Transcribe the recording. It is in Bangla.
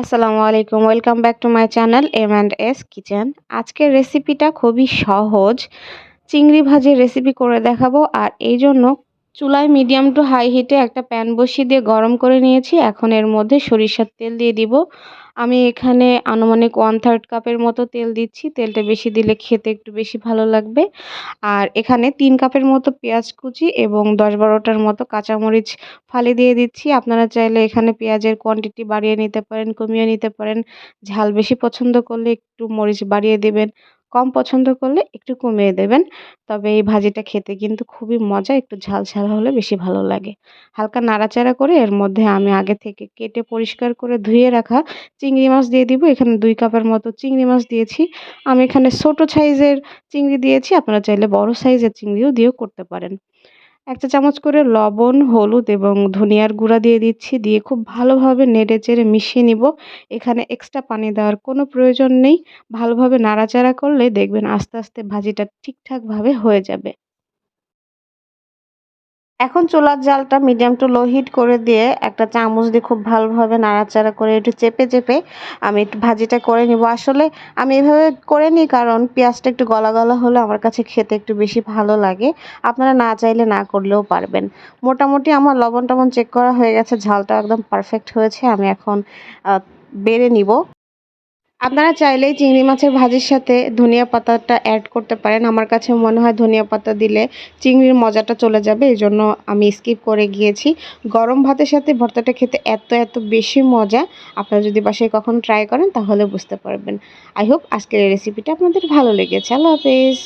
আসসালামু আলাইকুম, welcome back to my channel M and S kitchen. আজকের রেসিপিটা খুবই সহজ। চিংড়ি ভাজির রেসিপি করে দেখাবো, আর এই জন্য চুলায় মিডিয়াম টু হাই হিটে একটা প্যান বসিয়ে দিয়ে গরম করে নিয়েছি। এখন এর মধ্যে সরিষার তেল দিয়ে দিব। আমি এখানে আনুমানিক ওয়ান থার্ড কাপের মতো তেল দিচ্ছি। তেলটা বেশি দিলে খেতে একটু বেশি ভালো লাগবে। আর এখানে তিন কাপের মতো পেঁয়াজ কুচি এবং দশ বারোটার মতো কাঁচামরিচ ফালি দিয়ে দিচ্ছি। আপনারা চাইলে এখানে পেঁয়াজের কোয়ান্টিটি বাড়িয়ে নিতে পারেন, কমিয়ে নিতে পারেন। ঝাল বেশি পছন্দ করলে একটু মরিচ বাড়িয়ে দেবেন। কম পছন্দ করলে একটু কমিয়ে দেবেন। তবে এই ভাজিটা খেতে কিন্তু খুবই মজা, একটু ঝাল ঝাল হলে বেশি ভালো লাগে। হালকা নাড়াচাড়া করে এর মধ্যে আমি আগে থেকে কেটে পরিষ্কার করে ধুয়ে রাখা চিংড়ি মাছ দিয়ে দিব। এখানে দুই কাপের মতো চিংড়ি মাছ দিয়েছি। আমি এখানে ছোট সাইজের চিংড়ি দিয়েছি। আপনারা চাইলে বড় সাইজের চিংড়িও দিয়েও করতে পারেন। এক চা চামচ করে লবণ, হলুদ এবং ধনিয়ার গুঁড়া দিয়ে দিচ্ছি। দিয়ে খুব ভালোভাবে নেড়ে চেড়ে মিশিয়ে নিব। এখানে এক্সট্রা পানি দেওয়ার কোনো প্রয়োজন নেই। ভালোভাবে নাড়াচাড়া করলে দেখবেন আস্তে আস্তে ভাজিটা ঠিকঠাকভাবে হয়ে যাবে। এখন চুলার জালটা মিডিয়াম টু লো হিট করে দিয়ে একটা চামচ দিয়ে খুব ভালোভাবে নাড়াচাড়া করে একটু চেপে চেপে আমি একটু ভাজিটা করে নিব। আসলে আমি এভাবে করে নিই কারণ পেঁয়াজটা একটু গলা গলা হলে আমার কাছে খেতে একটু বেশি ভালো লাগে। আপনারা না চাইলে না করলেও পারবেন। মোটামুটি আমার লবণ টবণ চেক করা হয়ে গেছে, ঝালটা একদম পারফেক্ট হয়েছে। আমি এখন বেড়ে নিব। আপনারা চাইলেই চিংড়ি মাছের ভাজির সাথে ধনিয়া পাতাটা অ্যাড করতে পারেন। আমার কাছে মনে হয় ধনিয়া পাতা দিলে চিংড়ির মজাটা চলে যাবে এই জন্য আমি স্কিপ করে গিয়েছি। গরম ভাতের সাথে ভর্তাটা খেতে এত এত বেশি মজা। আপনারা যদি বাসায় কখন ট্রাই করেন, তাহলে বুঝতে পারবেন। আই হোপ আজকের এই রেসিপিটা আপনাদের ভালো লেগেছে। আল্লাহ হাফেজ।